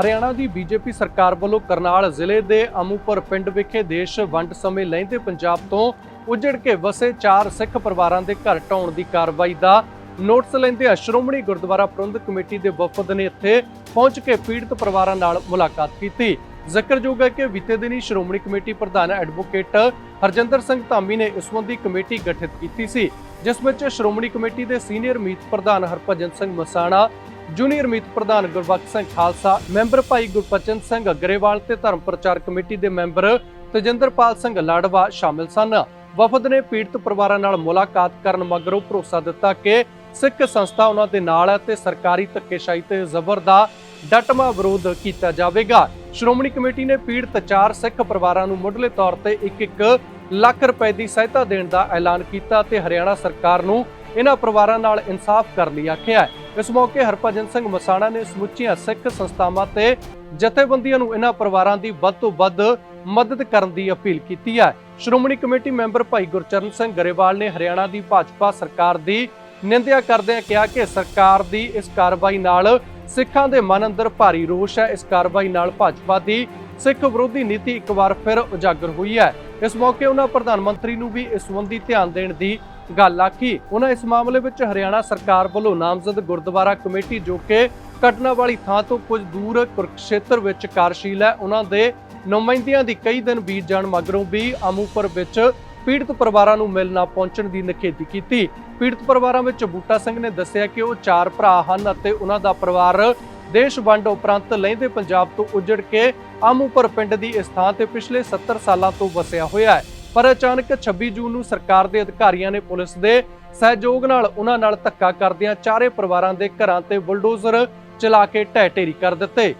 ਹਰਿਆਣਾ ਦੀ BJP ਸਰਕਾਰ ਵੱਲੋਂ ਕਰਨਾਲ ਜ਼ਿਲ੍ਹੇ ਦੇ ਅਮੂਪੁਰ ਪਿੰਡ ਵਿਖੇ ਦੇਸ਼ ਵੰਡ ਸਮੇਂ ਲਹਿੰਦੇ ਪੰਜਾਬ ਤੋਂ ਉਜੜ ਕੇ ਵਸੇ ਚਾਰ ਸਿੱਖ ਪਰਿਵਾਰਾਂ ਦੇ ਘਰ ਢਾਉਣ ਦੀ ਕਾਰਵਾਈ ਦਾ ਨੋਟਿਸ ਲੈਂਦੇ ਸ਼੍ਰੋਮਣੀ ਗੁਰਦੁਆਰਾ ਪ੍ਰਬੰਧਕ ਕਮੇਟੀ ਦੇ ਵਫਦ ਨੇ ਇੱਥੇ ਪਹੁੰਚ ਕੇ ਪੀੜਤ ਪਰਿਵਾਰਾਂ ਨਾਲ ਮੁਲਾਕਾਤ ਕੀਤੀ। ਜ਼ਿਕਰਯੋਗ ਹੈ ਕਿ ਬੀਤੇ ਦਿਨੀ ਸ਼੍ਰੋਮਣੀ ਕਮੇਟੀ ਪ੍ਰਧਾਨ ਐਡਵੋਕੇਟ ਹਰਜਿੰਦਰ ਸਿੰਘ ਧਾਮੀ ਨੇ ਇਸ ਸੰਬੰਧੀ ਕਮੇਟੀ ਗਠਿਤ ਕੀਤੀ ਸੀ, ਜਿਸ ਵਿੱਚ ਸ਼੍ਰੋਮਣੀ ਕਮੇਟੀ ਦੇ ਸੀਨੀਅਰ ਮੀਤ ਪ੍ਰਧਾਨ ਹਰਭਜਨ ਸਿੰਘ ਮਸਾਣਾ ਜੂਨੀਅਰ ਮੀਤ ਪ੍ਰਧਾਨ ਗੁਰਬਖਸ਼ ਸਿੰਘ ਖਾਲਸਾ, ਮੈਂਬਰ ਭਾਈ ਗੁਰਪਚਨ ਸਿੰਘ ਅਗਰੇਵਾਲ ਤੇ ਧਰਮ ਪ੍ਰਚਾਰ ਕਮੇਟੀ ਦੇ ਮੈਂਬਰ ਤੇਜਿੰਦਰਪਾਲ ਸਿੰਘ ਲਾੜਵਾ ਸ਼ਾਮਿਲ ਸਨ। ਵਫਦ ਨੇ ਪੀੜਤ ਪਰਿਵਾਰਾਂ ਨਾਲ ਮੁਲਾਕਾਤ ਕਰਨ ਮਗਰੋਂ ਭਰੋਸਾ ਦਿੱਤਾ ਕਿ ਸਿੱਖ ਸੰਸਥਾ ਉਹਨਾਂ ਦੇ ਨਾਲ ਹੈ ਤੇ ਸਰਕਾਰੀ ਧੱਕੇਸ਼ਾਹੀ ਤੇ ਜ਼ਬਰ ਦਾ ਡਟਮਾ ਵਿਰੋਧ ਕੀਤਾ ਜਾਵੇਗਾ। ਸ਼੍ਰੋਮਣੀ ਕਮੇਟੀ ਨੇ ਪੀੜਤ ਚਾਰ ਸਿੱਖ ਪਰਿਵਾਰਾਂ ਨੂੰ ਮੁੱਢਲੇ ਤੌਰ ਤੇ 1-1 ਲੱਖ ਰੁਪਏ ਦੀ ਸਹਾਇਤਾ ਦੇਣ ਦਾ ਐਲਾਨ ਕੀਤਾ ਤੇ ਹਰਿਆਣਾ ਸਰਕਾਰ ਨੂੰ ਇਹਨਾਂ ਪਰਿਵਾਰਾਂ ਨਾਲ ਇਨਸਾਫ ਕਰਨ ਲਈ ਆਖਿਆ ਹੈ। ਇਸ ਮੌਕੇ ਹਰਭਜਨ ਸਿੰਘ ਮਸਾਣਾ ਨੇ ਸਮੁੱਚੀਆਂ ਸਿੱਖ ਸੰਸਥਾਵਾਂ ਤੇ ਜਥੇਬੰਦੀਆਂ ਨੂੰ ਇਹਨਾਂ ਪਰਿਵਾਰਾਂ ਦੀ ਵੱਧ ਤੋਂ ਵੱਧ ਮਦਦ ਕਰਨ ਦੀ ਅਪੀਲ ਕੀਤੀ ਹੈ। ਸ਼੍ਰੋਮਣੀ ਕਮੇਟੀ ਮੈਂਬਰ ਭਾਈ ਗੁਰਚਰਨ ਸਿੰਘ ਗਰੇਵਾਲ ਨੇ ਹਰਿਆਣਾ ਦੀ ਭਾਜਪਾ ਸਰਕਾਰ ਦੀ ਨਿੰਦਿਆ ਕਰਦਿਆਂ ਕਿਹਾ ਕਿ ਸਰਕਾਰ ਦੀ ਇਸ ਕਾਰਵਾਈ ਨਾਲ ਸਿੱਖਾਂ ਦੇ ਮਨ ਅੰਦਰ ਭਾਰੀ ਰੋਸ਼ ਹੈ। ਇਸ ਕਾਰਵਾਈ ਨਾਲ ਭਾਜਪਾ ਦੀ ਸਿੱਖ ਵਿਰੋਧੀ ਨੀਤੀ ਇੱਕ ਵਾਰ ਫਿਰ ਉਜਾਗਰ ਹੋਈ ਹੈ। ਇਸ ਮੌਕੇ ਉਹਨਾਂ ਪ੍ਰਧਾਨ ਮੰਤਰੀ ਨੂੰ ਵੀ ਇਸ ਸੰਬੰਧੀ ਧਿਆਨ ਦੇਣ ਦੀ ਗੱਲ ਆਖੀ। ਉਹਨਾਂ ਇਸ ਮਾਮਲੇ ਵਿੱਚ ਹਰਿਆਣਾ ਸਰਕਾਰ ਵੱਲੋਂ ਨਾਮਜ਼ਦ ਗੁਰਦੁਆਰਾ ਕਮੇਟੀ ਜੋ ਕਿ ਘਟਨਾ ਵਾਲੀ ਥਾਂ ਤੋਂ ਕੁਝ ਦੂਰ ਕੁਰਕਸ਼ੇਤਰ ਵਿੱਚ ਕਾਰਜਸ਼ੀਲ ਹੈ, ਉਹਨਾਂ ਦੇ ਨੁਮਾਇੰਦਿਆਂ ਦੀ ਕਈ ਦਿਨ ਬੀਤ ਜਾਣ ਮਗਰੋਂ ਵੀ ਅਮੂਪੁਰ ਵਿੱਚ ਪੀੜਤ ਪਰਿਵਾਰਾਂ ਨੂੰ ਮਿਲਣਾ ਪਹੁੰਚਣ ਦੀ ਨਿਖੇਧੀ ਕੀਤੀ। ਪੀੜਤ ਪਰਿਵਾਰਾਂ ਵਿੱਚ ਬੂਟਾ ਸਿੰਘ ਨੇ ਦੱਸਿਆ ਕਿ ਉਹ ਚਾਰ ਭਰਾ ਹਨ ਅਤੇ ਉਹਨਾਂ ਦਾ ਪਰਿਵਾਰ ਦੇਸ਼ ਵੰਡ ਉਪਰੰਤ ਲਹਿੰਦੇ ਪੰਜਾਬ ਤੋਂ ਉਜੜ ਕੇ ਆਮੂਪੁਰ ਪਿੰਡ ਦੀ ਇਸ ਥਾਂ ਤੇ ਪਿਛਲੇ 70 ਸਾਲਾਂ ਤੋਂ ਵਸਿਆ ਹੋਇਆ ਹੈ। ਪਰ ਅਚਾਨਕ 26 ਜੂਨ ਨੂੰ ਸਰਕਾਰ ਦੇ ਅਧਿਕਾਰੀਆਂ ਨੇ ਪੁਲਿਸ ਦੇ ਸਹਿਯੋਗ ਨਾਲ ਉਹਨਾਂ ਨਾਲ ਧੱਕਾ ਕਰਦਿਆਂ ਚਾਰੇ ਪਰਿਵਾਰਾਂ ਦੇ ਘਰਾਂ ਤੇ ਬੁਲਡੋਜ਼ਰ ਚਲਾ ਕੇ ਢਹਿ ਢੇਰੀ ਕਰ ਦਿੱਤੇ।